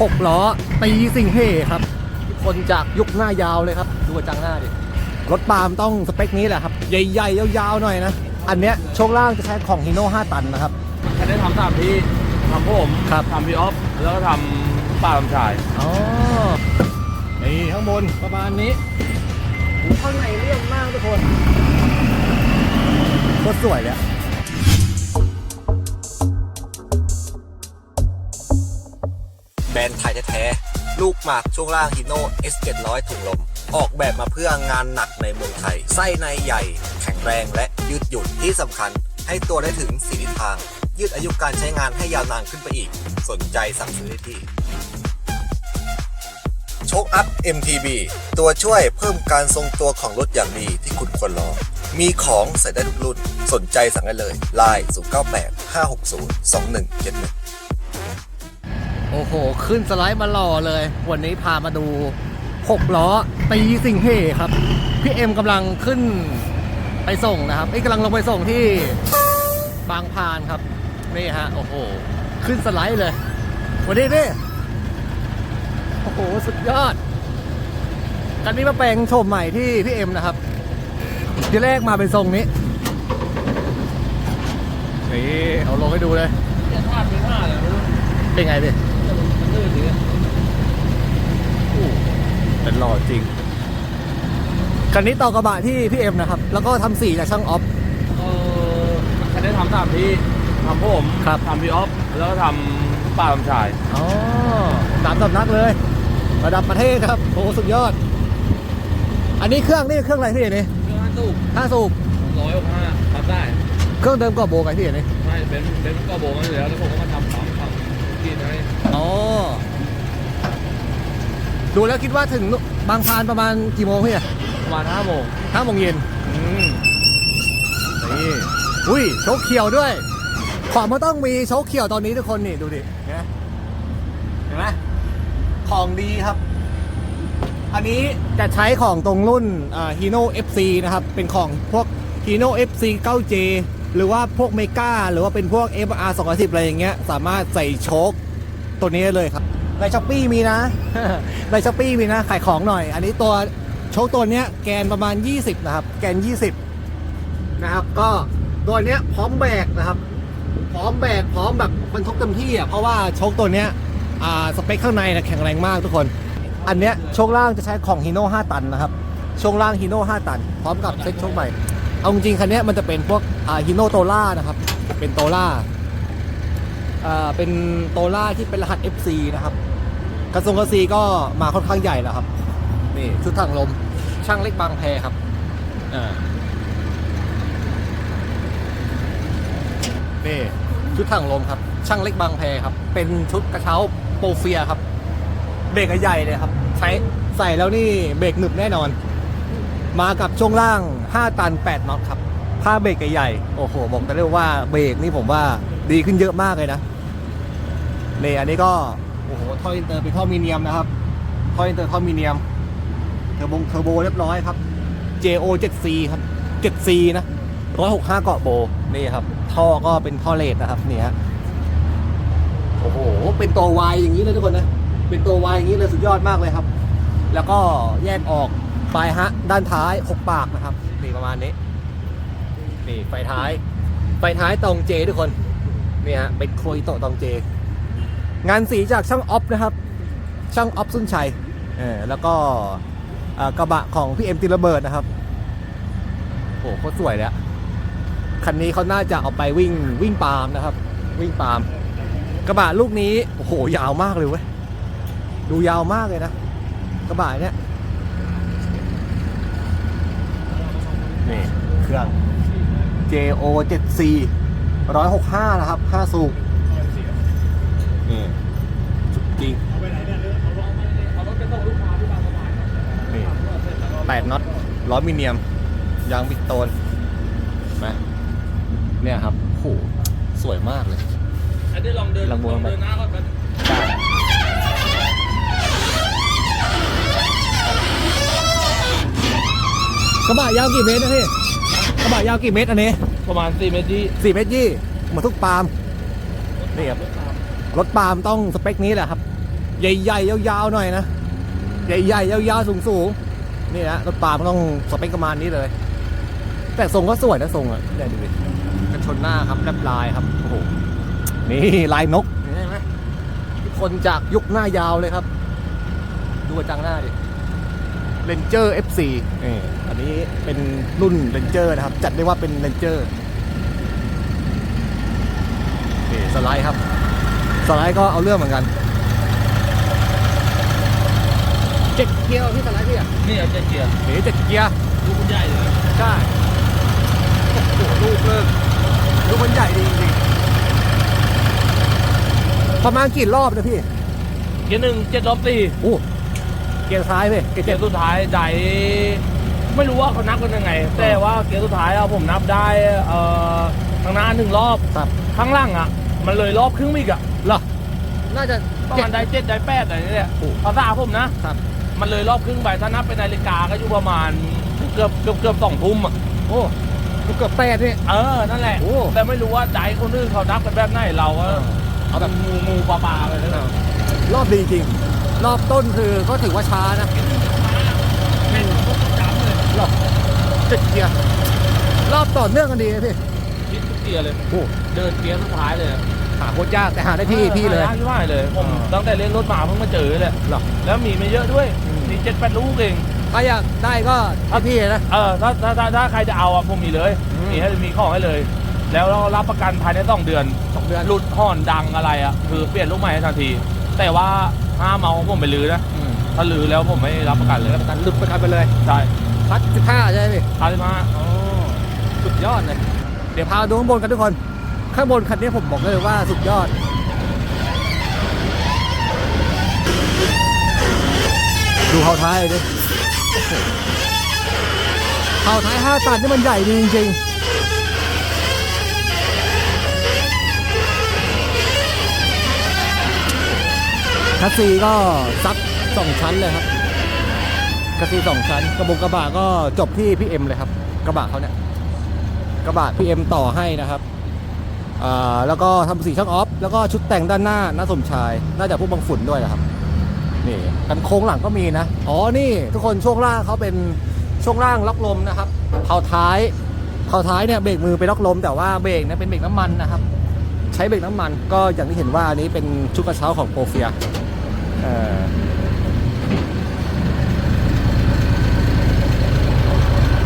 6ล้อตีสิงเฮ่ครับ คนจากยุคหน้ายาวเลยครับ ดูกระจังหน้าดิ รถปาล์มต้องสเปคนี้แหละครับ ใหญ่ๆ ยาวๆ หน่อยนะ อันเนี้ยช่วงล่างจะใช้ของฮีโน่5ตันนะครับคันนี้ทำตามที่ทำผมครับทำพี่ออฟ แล้วก็ทำป้าลำชายอ๋อนี่ข้างบนประมาณนี้โอ้ข้างในเรื่องมากทุกคนโคตรสวยเลย รนด์ไทยแท้ๆ ลูกหมากช่วงล่างฮิโน่ S700 ถุงลม ออกแบบมาเพื่องานหนักในเมืองไทย ไส้ในใหญ่ แข็งแรงและยืดหยุ่นที่สำคัญ ให้ตัวได้ถึงสีทิศทาง ยืดอายุการใช้งานให้ยาวนานขึ้นไปอีก สนใจสั่งซื้อได้ที่โชคอัพ MTB ตัวช่วยเพิ่มการทรงตัวของรถอย่างดีที่คุณควรรองมีของใส่ได้ทุกรุ่น สนใจสั่งได้เลย Line 098 560 2171 โอ้โห ขึ้นสไลด์มาหล่อเลย วันนี้พามาดู 6 ล้อตีสิงเฮ่ครับ พี่เอ็มกำลังขึ้นไปส่งนะครับไอ้ยกำลังลงไปส่งที่บางพานครับ นี่ฮะ โอ้โห ขึ้นสไลด์เลย วันนี้นี่โอ้โห สุดยอด กันนี้มาแปลงโฉมใหม่ที่พี่เอ็มนะครับ ที่แรกมาเป็นทรงนี้ นี่ เอาลงให้ดูเลยเนี่ยท่าเป็นท่าเลยไม่รู้เป็นไงพี่ มันลื่นดี เป็นหล่อจริง คันนี้ต่อกระบะที่พี่เอ็มนะครับ แล้วก็ทำสีจากช่างออฟ เออคันนี้ทำตามที่ทำผมครับ ทำพี่ออฟแล้วก็ทำป้าลำชาย อ๋อสามสำนักเลย ระดับประเทศครับโอ้สุดยอด อันนี้เครื่องนี่เครื่องอะไรพี่เอ็นี่เครื่องห้าตู้ห้าสูบร้อยหกห้าทำได้เครื่องเดิมกรอบโบไงพี่เอ็นี่ไม่เป็นเป็นก็โบมาอยู่แล้วแล้วผมก็มาทำปั๊มทำกินให้อ๋อ ดูแล้วคิดว่าถึงบางพานประมาณกี่โมงพี่ประมาณห้าโมงห้าโมงเย็นอืมนี่อุ้ยโชกเขียวด้วยของมันต้องมีโชกเขียวตอนนี้ทุกคนนี่ดูดิเห็นไหมเห็นไหมของดีครับ อันนี้จะใช้ของตรงรุ่นฮีโน่ FC นะครับ เป็นของพวกฮีโน่ FC 9J หรือว่าพวกเมกาหรือว่าเป็นพวก FR 210 อะไรอย่างเงี้ย สามารถใส่โชคตัวนี้ได้เลยครับ ในช้อปปี้มีนะ ในช้อปปี้มีนะขายของหน่อย อันนี้ตัวโชคตัวเนี้ยแกนประมาณ 20 นะครับ แกน 20 นะครับ ก็ตัวเนี้ยพร้อมแบกนะครับ พร้อมแบกพร้อมแบบบรรทุกเต็มที่อะเพราะว่าโชคตัวเนี้ยอ่าสเปคข้างในนะแข็งแรงมากทุกคน อันเนี้ยช่วงล่างจะใช้ของฮีโน่5ตันนะครับช่วงล่างฮีโน่5ตัน พร้อมกับเซ็ตโชคใหม่เอาจริงๆคันเนี้ยมันจะเป็นพวกอ่าฮีโน่โตล่านะครับ เป็นโตล่าอ่าเป็นโตล่าที่เป็นรหัส FC นะครับ กระทรวงกระซีก็มาค่อนข้างใหญ่แล้วครับ นี่ชุดถังลมช่างเล็กบางแพครับอ่านี่ชุดถังลมครับ ช่างเล็กบางแพครับ เป็นชุดกระเช้าโปรเฟียครับ เบรกใหญ่เลยครับ ใช้ใส่แล้วนี่เบรกหนึบแน่นอน มากับช่วงล่าง 5 ตัน 8น็อตครับผ้าเบรกใหญ่ๆโอ้โหบอกได้เลยว่าเบรกนี่ผมว่าดีขึ้นเยอะมากเลยนะนี่อันนี้ก็ โอ้โหท่ออินเตอร์เป็นท่อมีเนียมนะครับท่ออินเตอร์ท่อมีเนียมเทอร์โบเทอร์โบเรียบร้อยครับ JO 7C ครับ 7C นะ165 เกาะโบนี่ครับ ท่อก็เป็นท่อเลดนะครับนี่ฮะโอ้โห เป็นตัววายอย่างนี้เลยทุกคนนะ เป็นตัววายอย่างนี้เลยสุดยอดมากเลยครับ แล้วก็แยกออกปลายฮะด้านท้าย6ปากนะครับนี่ประมาณนี้นี่ไฟท้าย ไฟท้ายตรงเจทุกคนนี่ฮะเป็นโครยโตตรงเจ งานสีจากช่างออฟนะครับ ช่างออฟสุนชัยเออแล้วก็กระบะของพี่เอ็มติระเบิดนะครับโอ้โหโคตรสวยเลยอะคันนี้เขาน่าจะเอาไปวิ่งวิ่งปาล์มนะครับ วิ่งปาล์มกระบะลูกนี้โอ้โหยาวมากเลยเว้ยดูยาวมากเลยนะกระบะเนี้ยนี่เครื่อง JO 7C 165 นะครับ5สูบ นี่สุดจริงเอารถไปส่งลูกค้าที่บางสะพานครับนี่เสร็จแล้วก็แปดน็อตล้อมิเนียม ยางบิกโตนนะเนี่ยครับโหสวยมากเลยอันนี้ลองเดินลองดูลองไปเดินหน้าก่อนไปกระบะยาวกี่เมตรนะพี่กระบะยาวกี่เมตรอันนี้ ประมาณ4เมตรที่สี่เมตรยี่เหมาทุกปาล์มนี่ครับ รถปาล์มต้องสเปคนี้แหละครับ ใหญ่ๆยาวๆหน่อยนะ ใหญ่ๆยาวๆสูงๆนี่นะรถปาล์มต้องสเปคประมาณนี้เลย แต่ทรงก็สวยนะทรงอะเนี่ยดูดิกันชนหน้าครับแลบลายครับโอ้โหนี่ลายนกเห็นไหมทุกคนจากยุคหน้ายาวเลยครับ ดูกระจังหน้าดิเ a นเจอร์ FC นี่อันนี้เป็นรุ่นเ a นเจอร์นะครับ จัดได้ว่าเป็นเ a นเจอร์นี่สไลด์ครับ สไลด์ก็เอาเรื่องเหมือนกันเจ็ดเกียร์พี่สไลด์พี่อะนี่อาจจะเกียร์เฮ้ยเจ็ดเกียร์ลูกมันใหญ่เลยใช่โอ้โหลูกเลิกลูกมันใหญ่ดีจริงๆประมาณกี่รอบนะพี่เกียร์หนึ่งเจ็ดรอบสี่โอ้เกียร์ซ้ายพี่เกียร์เกีเจ็ยดร์สุดท้ายใจไม่รู้ว่าเขานับกันยังไง แต่ว่าเกียร์สุดท้ายอะผมนับได้เอ่อทางหน้าหนึ่งรอบครับข้างล่างอะ มันเลยรอบครึ่งอีกอะเหรอน่าจะประมาณได้เจ็ดได้แปดอะไรเนี่ยโอ้ภาษาผมนะครับ มันเลยรอบครึ่งไปถ้านับเป็นนาฬิกาก็อยู่ประมาณเกือบเกือบเกือบสองทุ่มอะโอ้ลูกเกือบแปดนี่เออนั่นแหละโอ้แต่ไม่รู้ว่าใจคนอื่นเขานับกันแบบไหนเราก็เอาแบบงูงูปลาปลาไปเลยรอบดีจริง รอบต้นคือก็ถือว่าช้านะแม่งพวกจำเลยรอบเจ็ดเกียร์รอบต่อเนื่องกันดีนะพี่ คิดทุกเกียร์เลยโอ้เดินเกียร์สุดท้ายเลยหาโคตรยากแต่หาได้ที่พี่เลย หายากที่ว่าเลยผมอ่า ตั้งแต่เล่นรถมาเพิ่งมาเจอเลยเหรอแล้วมีไม่เยอะด้วยอืมมีเจ็ดแปดลูกเอง ถ้าอยากได้ก็ที่พี่นะ เออถ้าถ้าถ้าถ้าใครจะเอาอะผมมีเลยอืม มีให้มีของให้เลย แล้วเรารับประกันภายในสองเดือนสองเดือน หลุดห่อนดังอะไรอะคือเปลี่ยนลูกใหม่ให้ทันที แต่ว่าห้ามเอาของผมไปลือนะอืม ถ้าลือแล้วผมไม่รับประกันเลยประกันหลุดประกันไปเลย ใช่พัดสิบห้าใช่ไหมพี่อาริมาอ๋อสุดยอดเลยเดี๋ยวพาดูข้างบนกันทุกคน ข้างบนคันนี้ผมบอกเลยว่าสุดยอดดูเท้าท้ายดิเท้าท้ายห้าตันนี่มันใหญ่ดีจริงๆคัสซีก็ซักสองชั้นเลยครับกระซีสองชั้น กระบงกระบะก็จบที่พี่เอ็มเลยครับ กระบะเขาเนี่ย กระบะพี่เอ็มต่อให้นะครับแล้วก็ทำสีช่างออฟ แล้วก็ชุดแต่งด้านหน้าน้าสมชาย น่าจะพวกบางฝุ่นด้วยนะครับ นี่กันโค้งหลังก็มีนะ อ๋อ นี่ทุกคนช่วงล่างเขาเป็นช่วงล่างล็อกลมนะครับเผาท้ายเผาท้ายเนี่ยเบรกมือเป็นล็อกลม แต่ว่าเบรกเนี่ยเป็นเบรกน้ำมันนะครับ ใช้เบรกน้ำมันก็อย่างที่เห็นว่าอันนี้เป็นชุดกระเช้าของโปรเฟีย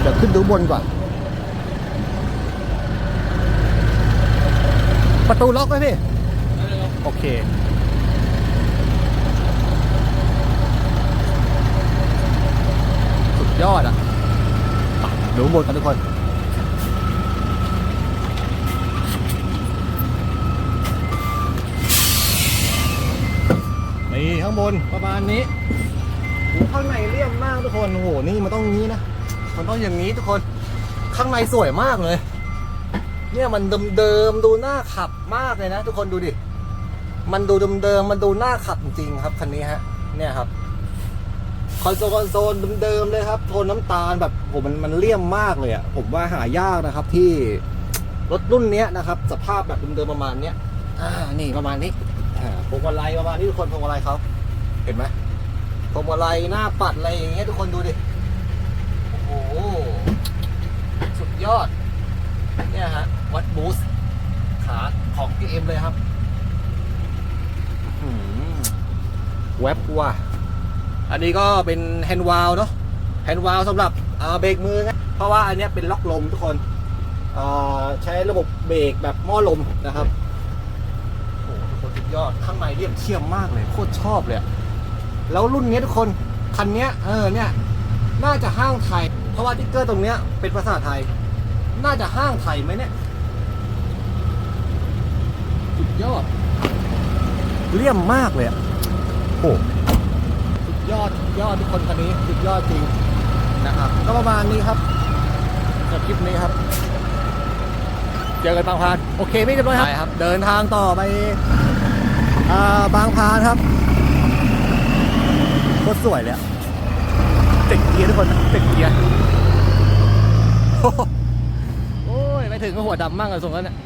เดี๋ยวขึ้นดูบนก่อน ประตูล็อกไหมพี่ โอเค สุดยอดอะไปดูบนกันทุกคนนี่ข้างบนประมาณนี้โอ้ข้างในเลี่ยมมากทุกคน โอ้โห นี่มันต้องงี้นะ มันต้องอย่างนี้ทุกคน ข้างในสวยมากเลย เนี่ยมันเดิมๆดูน่าขับมากเลยนะ ทุกคนดูดิ มันดูเดิมๆมันดูน่าขับจริงครับคันนี้ฮะ เนี่ยครับคอนโซลคอนโซลเดิมๆเลยครับโทนน้ำตาลแบบโหมันมันเลี่ยมมากเลยอะ่ะผมว่าหายากนะครับที่รถรุ่นเนี้ยนะครับ สภาพแบบเดิมๆประมาณเนี้ยอ่านี่ประมาณนี้อ่าพวงมาลัยประมาณนี้ทุกคนพวงมาลัยเขาเห็นไหมพวงมาลัยหน้าปัดอะไรอย่างเงี้ยทุกคนดูดิโอ้โหสุดยอด เนี่ยฮะวัดบูสต์ขาของ PM เลยครับอื้อหือแวบว่ะอันนี้ก็เป็นแฮนด์วาลเนาะแฮนด์วาลสำหรับอ่าเบรกมือไงเพราะว่าอันเนี้ยเป็นล็อกลมทุกคนอ่าใช้ระบบเบรกแบบหม้อลมนะครับโอ้โหทุกคนสุดยอดข้างในเรียบเชี่ยมมากเลยโคตรชอบเลยอะแล้วรุ่นเนี้ยทุกคนคันเนี้ยเออเนี่ย น่าจะห้างไทย เพราะว่าติ๊กเกอร์ตรงเนี้ยเป็นภาษาไทย น่าจะห้างไทยไหมเนี่ยสุดยอดเลี่ยมมากเลยอะโอ้สุดยอดสุดยอดทุกคนคันนี้สุดยอดจริงนะครับ ก็ประมาณนี้ครับกับคลิปนี้ครับ เจอกันบางพานโอเคไม่เรียบร้อยครับครับเดินทางต่อไปอ่าบางพานครับโคตรสวยเลยอะติดเกียร์ทุกคนติดเกียร์ โอ้โหโอ้ยไป ถึงก็หัวดำมากเลยทรงนั้นเนี่ย